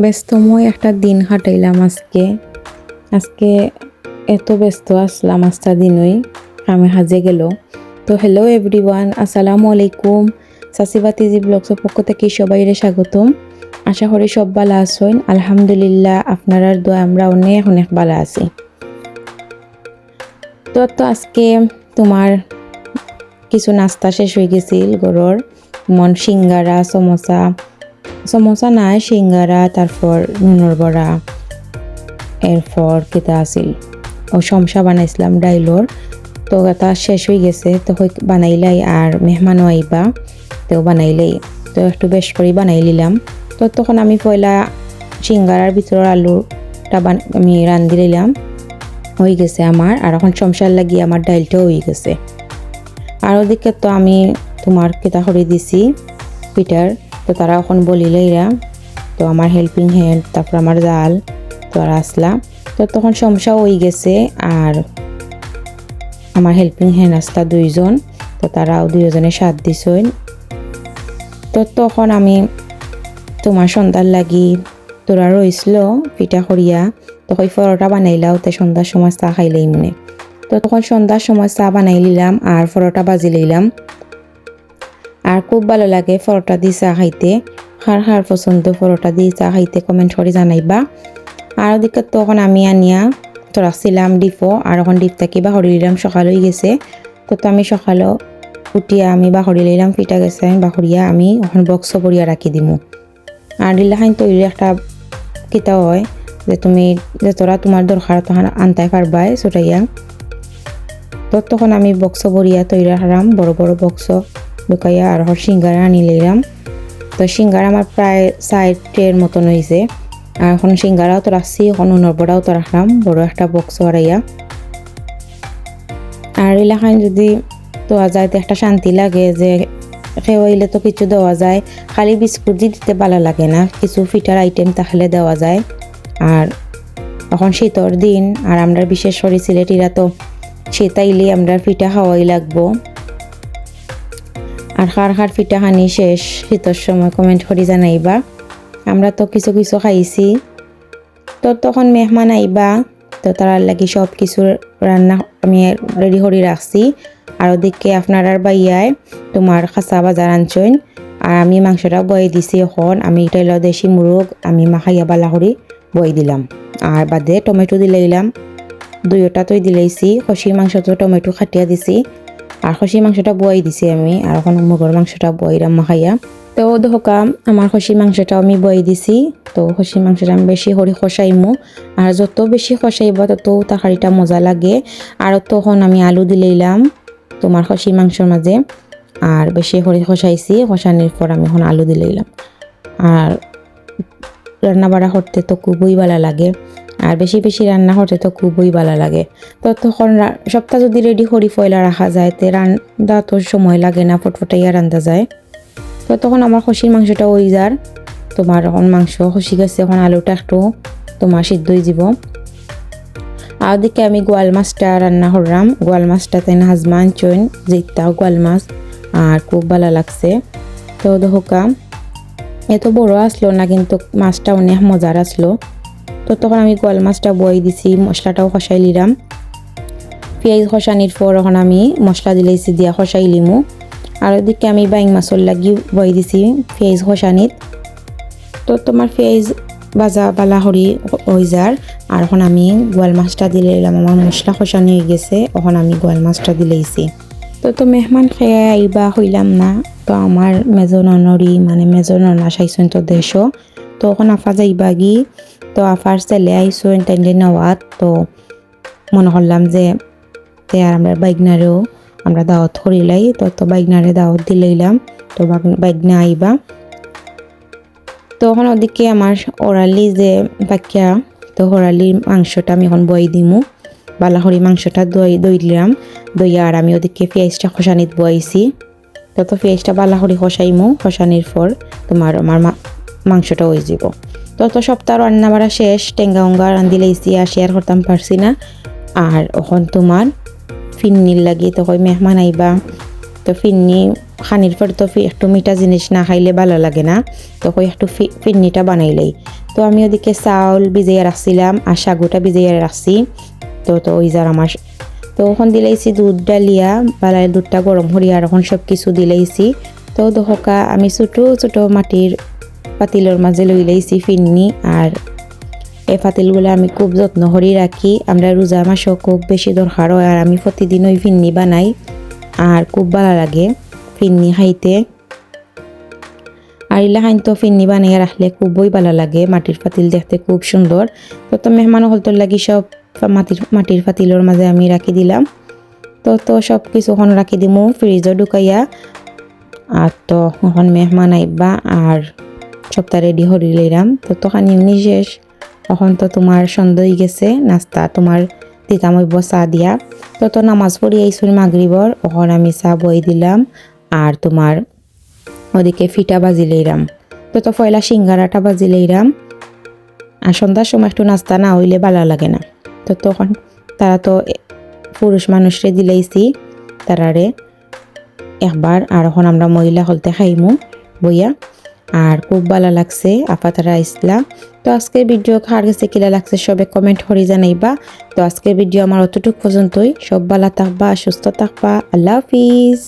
ব্যস্তময় একটা দিন কাটাইলাম আজকে। আজকে এত ব্যস্ত আসলাম আজটা দিনই আমি হাজে গেল। তো হ্যালো এভরিওয়ান আসসালামু আলাইকুম। সাসিবাতিজি ব্লগসের পক্ষ থেকে সবাইরে স্বাগতম। আশা করি সব ভালো আছেন। আলহামদুলিল্লাহ, আপনার দোয়া, আমরা অনেক অনেক ভালো আছি। তো তো আজকে তোমার কিছু নাস্তা শেষ হয়ে গেছিল গরর। মন সিঙ্গারা, সমোসা সমোসা নাই, সিঙ্গারা, তারপর নুনের বড়া, এরপর কিতা আছিল। ও সমসা বানাইছিলাম ডাইলর। তো এটা শেষ হয়ে গেছে, তো বানাইলাই আর মেহমানও আইবা, তো বানাইলেই। তো একটু বেশ করে বানাই নিলাম। তো তখন আমি পয়লা সিঙ্গারার ভিতরের আলুটা আমি রান্ধি নিলাম। হয়ে গেছে আমার, আর এখন সংসার লাগিয়ে আমার ডাইলটাও হয়ে গেছে। আর ওদিকে তো আমি তোমার কেতা করে দিছি, পিটার। তো তারা এখন বলিলে এরা তো আমার হেল্পিং হ্যান্ড তারপর আমার জাল। তো আর আসলা। তো তখন সমস্যা হয়ে গেছে আর আমার হেল্পিং হ্যান্ড আসলা দুইজন। তো তারাও দুইজনে সাথ দিছইন তো তখন আমি তোমার সন্ধ্যার লাগি তোরা রইছিল পিঠা করিয়া। তখন পরোটা বানাইলাও, তো সন্ধ্যার সময় চা খাইলেই মনে তো তখন সন্ধ্যার সময় চা বানাই নিলাম আর পরোটা বাজি লইলাম। আর খুব ভালো লাগে পরোটা দিয়ে চা খাইতে হার হার পছন্দ পরোটা দিয়ে চা খাইতে কমেন্ট করে জানাইবা। আর ওদিকে তখন আমি আনিয়া তো রাখছিলাম ডিপো, আর এখন ডিপ থাকি বাহরি নিলাম সকাল হয়ে গেছে। তো তো আমি সকালও উঠিয়া আমি বাহরি লইলাম পিঠা গেছে আমি বাহরিয়া আমি এখন বক্স পরিয়া রাখি দিমু। আর দিলাহাইন তৈরি একটা কিতা হয়, যে তুমি, যে তোরা তোমার দরকার তখন আনতাই পারবাই ছোটাইয়া। তো তখন আমি বক্স ভরিয়া তৈরি হারাম বড় বড় বক্স ঢুকাইয়া আর হর সিঙ্গারা আনি লইলাম। তো সিঙ্গারা আমার প্রায় সাইডের মতন হয়েছে আর এখন সিঙ্গারাও তো রাখছি, এখন উনরবরাও তো রাখলাম, বড় একটা বক্স হারাইয়া আর এলাকায় যদি দেওয়া যায় তো একটা শান্তি লাগে যে খেয়ে তো কিছু দেওয়া যায়। খালি বিস্কুট দিতে ভালো লাগে না, কিছু ফিটার আইটেম তাহলে দেওয়া যায়। আর এখন শীতর দিন, আর আমরা বিশেষ করে সিলেটিরা তো শীত শীতাইলে আমরা পিঠা খাওয়াই লাগবো। আর খার খার পিঠা খানি শেষ, শীতের সময় কমেন্ট করে জানাইবা। আমরা তো কিছু কিছু খাইছি। তো তখন মেহমান আইবা, তো তার লাগি সব কিছু রান্না আমি রেডি করে রাখছি। আর ওদিকে আপনার আর বাইয়ায় তোমার খাসা বাজার আনছইন। আর আমি মাংসটা বয়ে দিছি এখন। আমি এটা দেশি মুরগ, আমি মাখাইয়া বালা করে বয়ে দিলাম। আর বাদে টমেটো দিলাইলাম। দুইটা তৈ দিলাইছি। খসি মাংসটো টমেটো খাটিয়া দিছি। আর খসি মাংসটা বয়াই দিছি আমি আর এখন মুগর মাংসটা বইরাম মাখাইয়া। তো ধোকা আমার খসি মাংসটা আমি বয়ে দিছি। তো খসি মাংসটা আমি বেশি করে খসাইমু আর যত বেশি খসাইব তত তরকারিটা মজা লাগে। আর তখন আমি আলু দিলাইলাম তোমার খসি মাংসর মাঝে আর বেশি করে খসাইছি খসানির পর আমি এখন আলু দিলাইলাম আর রান্না বাড়া করতে তো খুবই ভালো লাগে। আর বেশি বেশি রান্না হতে তো খুবই ভালো লাগে। ততক্ষণ সপ্তাহ যদি রেডি করি ফয়লা রাখা যায়, তে রান্না তো সময় লাগে না, ফটফটাইয়া রান্ধা যায়। তো তখন আমার খসির মাংসটা ওই যার। তোমার এখন মাংস খসি গেছে, এখন আলুটা একটু তোমার সিদ্ধই দিব আর দিকে আমি গোয়াল মাছটা রান্না করলাম। গোয়াল মাছটা তাই হাজমা আনছইন জিতটা গোয়াল মাছ, আর খুব ভালো লাগছে। তো দোকা এত বড় আসলো না, কিন্তু মাছটা অনেক মজার আসলো। তো তখন আমি গোয়াল মাছটা বই দিছি, মশলাটাও খসাই লিলাম পেঁয়াজ খসানির পর এখন আমি মশলা দিলাইছি দিয়া খসাই লিমু। আর ওদিকে আমি বাইং মাছর লাগি বই দিছি পেঁয়াজ খসানিত তো তোমার পেঁয়াজ বাজা বালা হরি হয়ে যার আর এখন আমি গোয়াল মাছটা দিলে এলাম আমার মশলা খসানি হয়ে গেছে, এখন আমি গোয়াল মাছটা দিলেইছি তো তো মেহমান খেয়ে আইবা হইলাম না, তো আমার মেজর ননরি মানে মেজর ননা চাইছেন তো দেশও তো এখন আফা যাইবা গি তো আফার ছেলে আইসো তাইলে নেওয়াত, তো মনে করলাম যে আর আমরা বাইকনারেও আমরা দাওয়াত করিলাই, তো তো বাইকনারে দাওয়াত দিলাইলাম, তো বাইকনা আইবা। তো এখন ওদিকে আমার ওরালি যে বাক্যা, তো ওরালির মাংসটা আমি এখন বই দিমু। বালাহরি মাংসটা দই দই দিলাম দই আর আমি ওদিকে পেঁয়াজটা খসানিত বইছি তো তো পেঁয়াজটা বালাহরি খসাইমু, খসানির পর তোমার আমার মাংসটা হয়ে যাব তত সপ্তাহ রান্না বাড়া শেষ, টেঙ্গা উঙ্গা রান্ধি লাইছি আর শেয়ার করতাম পারছি না। আর এখন তোমার ফিন্নির লাগি তো কই মেহমান আইবা। তো ফিন্নি, খানির পর তো একটু মিঠা জিনিস না খাইলে ভালো লাগে না। তখন একটু ফি- ফিরনিটা বানাইলেই। তো আমি ওদিকে চাউল ভিজাইয়া রাখছিলাম আর সাগুটা ভিজাইয়া রাখছি। তো তো ওই যার আমার তো ওখান দিলাইছি দুধ ডালিয়া বালাই দুধটা গরম হরি আর এখন সব কিছু দিলাইছি তো দহকা আমি ছোটো ছোটো মাটির পাতিলের মাঝে লই লাইছি ফিন্নি আর এই পাতিলগুলো আমি খুব যত্ন করি রাখি আমরা রোজা মাসও খুব বেশি দরকার হয় আর আমি প্রতিদিন ওই ফিন্নি বানাই আর খুব ভালো লাগে ফিন্নি খাইতে। আর ইলা খাইন তো ফিন্নি বানিয়ে রাখলে খুবই ভালো লাগে মাটির পাতিল দেখতে খুব সুন্দর তো তো মেহমান হলতর লাগি সব মাটির মাটির পাতিলের মাঝে আমি রাখি দিলাম। তো তো সব কিছু এখন রাখি দিমু ফ্রিজও ঢুকাইয়া। আর তো এখন মেহমান আইবা, আর সবটা রেডি হরি লইলাম। তো তখন এমনি শেষ। এখন তো তোমার সন্ধ্যা হয়ে গেছে, নাস্তা তোমার দিতাম হইব চা দিয়া। তো তো নামাজ পড়ি আইসুন মাগরিবর এখন আমি চা বই দিলাম আর তোমার ওদিকে ফিটা বাজি লইলাম। তো তো পয়লা সিঙ্গারাটা বাজি লইলাম। আর সন্ধ্যার সময় একটু নাস্তা না হইলে ভালো লাগে না। তো তখন তারা তো পুরুষ মানুষরে দিলাইছি তারারে একবার। আর এখন আমরা মহিলা হলতে খাইমু বইয়া। আর খুব ভালো লাগছে আপা ইসলাম। আইসলা তো আজকের ভিডিও খার গেছে কিলা লাগছে সবে কমেন্ট করে জানাইবা। তো আজকের ভিডিও আমার অতটুকু পর্যন্তই। সব ভালো থাকবা, সুস্থ থাকবা। আল্লাহ হাফিজ।